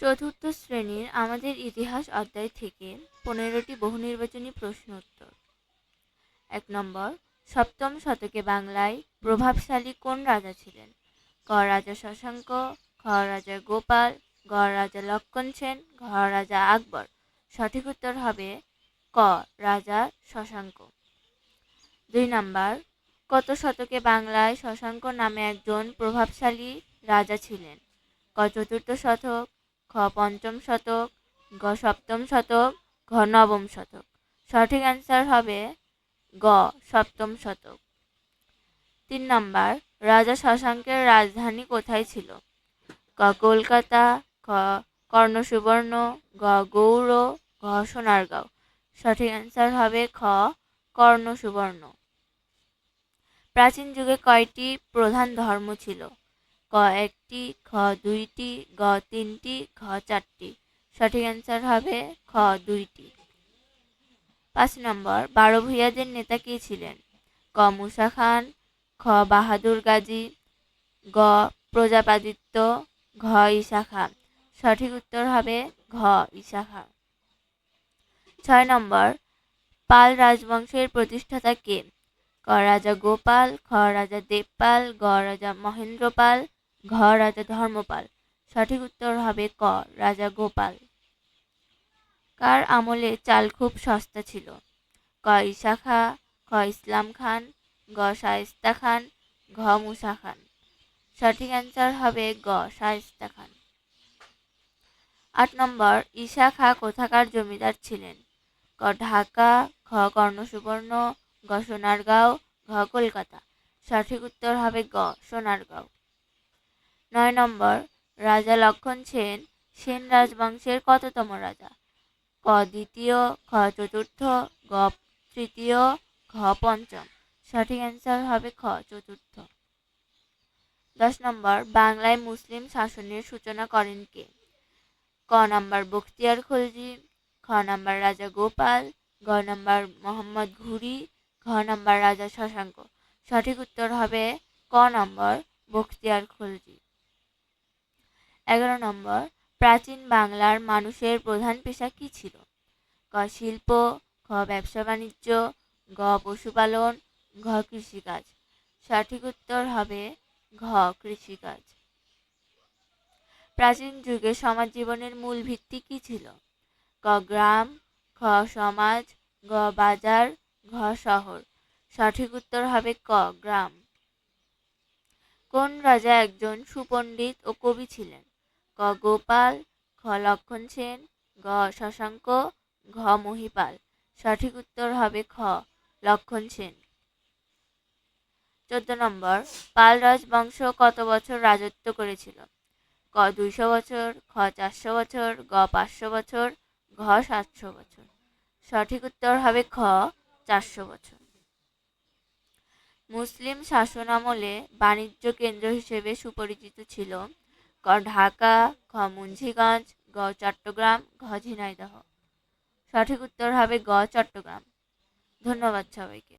চতুর্থ শ্রেণির আমাদের ইতিহাস অধ্যায় থেকে পনেরোটি বহু নির্বাচনী প্রশ্ন উত্তর। এক নম্বর, সপ্তম শতকে বাংলায় প্রভাবশালী কোন রাজা ছিলেন? ক রাজা শশাঙ্ক খ রাজা গোপাল, গ রাজা লক্ষণ সেন, ঘ রাজা আকবর। সঠিক উত্তর হবে ক রাজা শশাঙ্ক। দুই নম্বর, কত শতকে বাংলায় শশাঙ্ক নামে একজন প্রভাবশালী রাজা ছিলেন? ক চতুর্থ শতক খ পঞ্চম শতক, গ সপ্তম শতক, ঘ নবম শতক। সঠিক অ্যান্সার হবে গ সপ্তম শতক। তিন নম্বর, রাজা শশাঙ্কের রাজধানী কোথায় ছিল? ক কলকাতা, খ কর্ণসুবর্ণ, গ গৌড়, ঘ সোনারগাঁও। সঠিক অ্যান্সার হবে খ কর্ণসুবর্ণ। প্রাচীন যুগে কয়টি প্রধান ধর্ম ছিল? ক একটি খ দুইটি, গ তিনটি ঘ চারটি। সঠিক অ্যান্সার হবে খ দুইটি। পাঁচ নম্বর, বারো ভূঁইয়াদের নেতা কে ছিলেন? ক মুসা খান, খ বাহাদুর গাজী, গ প্রজাপাদিত্য, ঘ ঈশা খান। সঠিক উত্তর হবে ঘ ঈশা খান। ছয় নম্বর, পাল রাজবংশের প্রতিষ্ঠাতা কে? ক রাজা গোপাল, খ রাজা দেবপাল, গ রাজা মহেন্দ্রপাল ঘ রাজা ধর্মপাল। সঠিক উত্তর হবে ক, রাজা গোপাল। কার আমলে চাল খুব সস্তা ছিল? ক, ঈশা খা, খ, ইসলাম খান, গ, শায়েস্তা খান, ঘ, মুসা খান। সঠিক অ্যান্সার হবে গ, শায়েস্তা খান। আট নম্বর, ঈশা খা কোথাকার জমিদার ছিলেন? ক, ঢাকা, খ, কর্ণসুবর্ণ, গ, সোনারগাঁও, ঘ, কলকাতা। সঠিক উত্তর হবে গ, সোনারগাঁও। নয় নম্বর, রাজা লক্ষণ সেন সেন রাজবংশের কততম রাজা? ক দ্বিতীয়, খ চতুর্থ, গ তৃতীয়, ঘ পঞ্চম। সঠিক অ্যান্সার হবে খ চতুর্থ। দশ নম্বর, বাংলায় মুসলিম শাসনের সূচনা করেন কে? ক নম্বর, বখতিয়ার খলজি, খ নম্বর, রাজা গোপাল, গ নম্বর, মোহাম্মদ ঘুরি, ঘ নম্বর, রাজা শশাঙ্ক। সঠিক উত্তর হবে ক নম্বর, বখতিয়ার খলজি। এগারো নম্বর, প্রাচীন বাংলার মানুষের প্রধান পেশা কী ছিল? ক শিল্প খ ব্যবসা বাণিজ্য, গ, পশুপালন, ঘ, কৃষিকাজ। সঠিক উত্তর হবে ঘ, কৃষিকাজ। প্রাচীন যুগে সমাজ জীবনের মূল ভিত্তি কী ছিল? ক গ্রাম খ সমাজ গ বাজার, ঘ, শহর। সঠিক উত্তর হবে ক, গ্রাম। কোন রাজা একজন সুপণ্ডিত ও কবি ছিলেন? ক গোপাল খ লক্ষণ সেন, গ শশাঙ্ক, ঘ মহিপাল। সঠিক উত্তর হবে খ লক্ষণ সেন। চোদ্দ নম্বর পাল রাজবংশ কত বছর রাজত্ব করেছিল? ক দুইশো বছর খ চারশো বছর, গ পাঁচশো বছর, ঘ সাতশো বছর। সঠিক উত্তর হবে খ চারশো বছর। মুসলিম শাসন আমলে বাণিজ্য কেন্দ্র হিসেবে সুপরিচিত ছিল ক ঢাকা খ মুন্সিগঞ্জ গ, চট্টগ্রাম, ঘ, ঝিনাইদহ। সঠিক উত্তর হবে গ, চট্টগ্রাম। ধন্যবাদ সবাইকে।